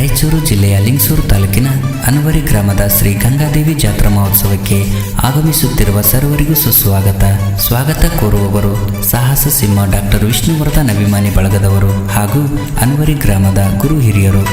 ರಾಯಚೂರು ಜಿಲ್ಲೆಯ ಲಿಂಗಸೂರು ತಾಲೂಕಿನ ಅನ್ವರಿ ಗ್ರಾಮದ ಶ್ರೀ ಗಂಗಾದೇವಿ ಜಾತ್ರಾ ಮಹೋತ್ಸವಕ್ಕೆ ಆಗಮಿಸುತ್ತಿರುವ ಸರ್ವರಿಗೂ ಸುಸ್ವಾಗತ. ಸ್ವಾಗತ ಕೋರುವವರು ಸಾಹಸ ಸಿಂಹ ಡಾಕ್ಟರ್ ವಿಷ್ಣುವರ್ಧನ್ ಅಭಿಮಾನಿ ಬಳಗದವರು ಹಾಗೂ ಅನ್ವರಿ ಗ್ರಾಮದ ಗುರು ಹಿರಿಯರು.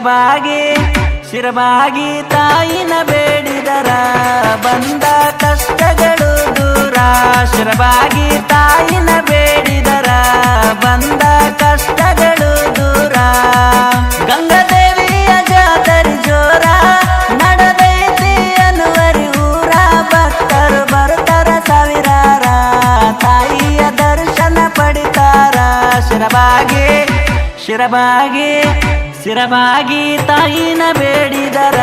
ಶಿರಬಾಗಿ ಶಿರಬಾಗಿ ತಾಯಿನ ಬೇಡಿದರ ಬಂದ ಕಷ್ಟಗಳು ದೂರ. ಶಿರಬಾಗಿ ತಾಯಿನ ಬೇಡಿದರ ಬಂದ ಕಷ್ಟಗಳು ದೂರ. ಗಂಗಾದೇವಿಯ ಜಾತರಿ ಜೋರ ನಡೆದೈತಿ ಅನುವರಿ ಊರ. ಭಕ್ತರು ಬರ್ತಾರ ಸಾವಿರಾರ, ತಾಯಿಯ ದರ್ಶನ ಪಡಿತಾರ. ಶಿರಬಾಗಿ ಶಿರಬಾಗಿ ಶಿರಬಾಗಿ ತಾಯಿನ ಬೇಡಿದರ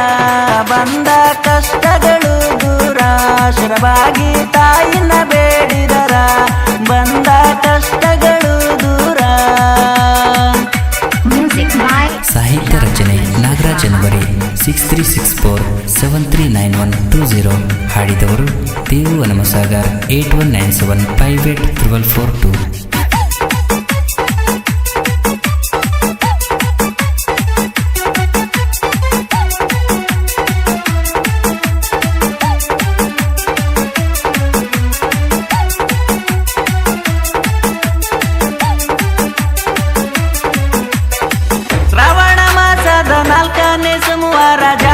ಬಂದ ಕಷ್ಟಗಳು ದೂರ. ಸ್ಥಿರವಾಗಿ ತಾಯಿನ ಬೇಡಿದರ ಬಂದ ಕಷ್ಟಗಳು ದೂರ. ಸಾಹಿತ್ಯ ರಚನೆ ನಾಗರಾಜ್ ಜನವರಿ six three six four seven three nine one two zero ಹಾಡಿದವರು Devu Hanumasagar. Eight one nine seven five eight triple four two semua raja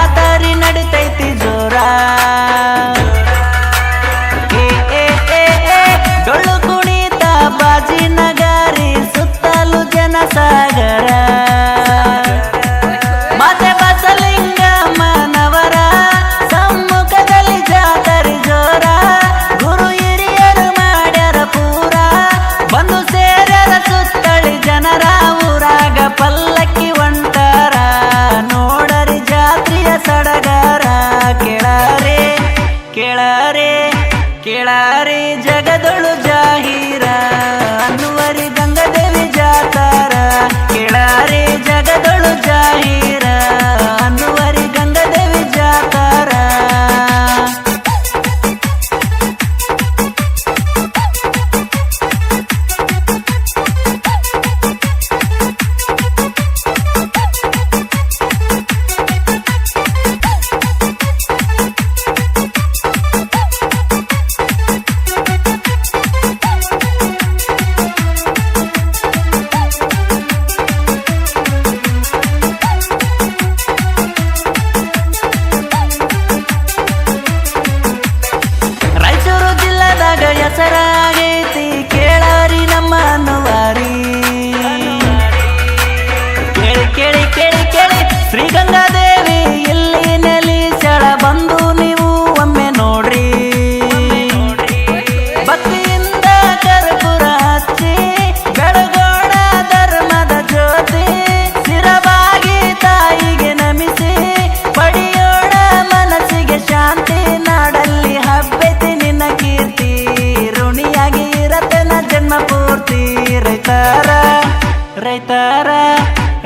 ರೈತರ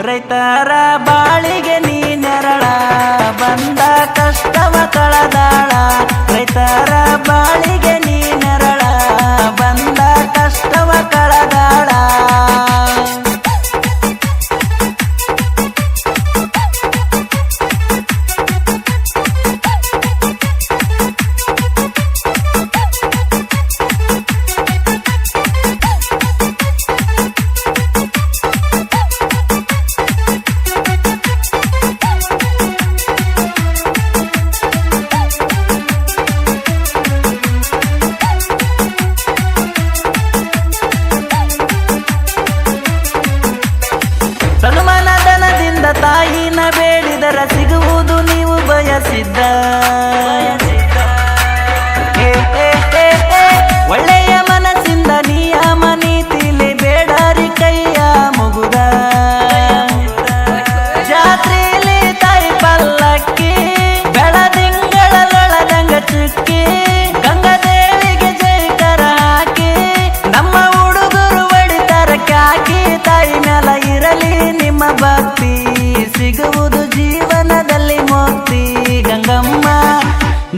ರೈತರ. cidade.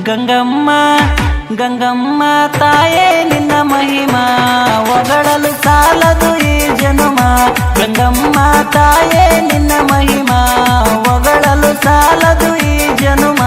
ಗಂಗಮ್ಮ ಗಂಗಮ್ಮ ತಾಯೇ ನಿನ್ನ ಮಹಿಮಾ ಒಗಳಲು ಸಾಲದು ಈ ಜನುಮ. ಗಂಗಮ್ಮ ತಾಯೇ ನಿನ್ನ ಮಹಿಮಾ ಒಗಳಲು ಸಾಲದು ಈ ಜನುಮ.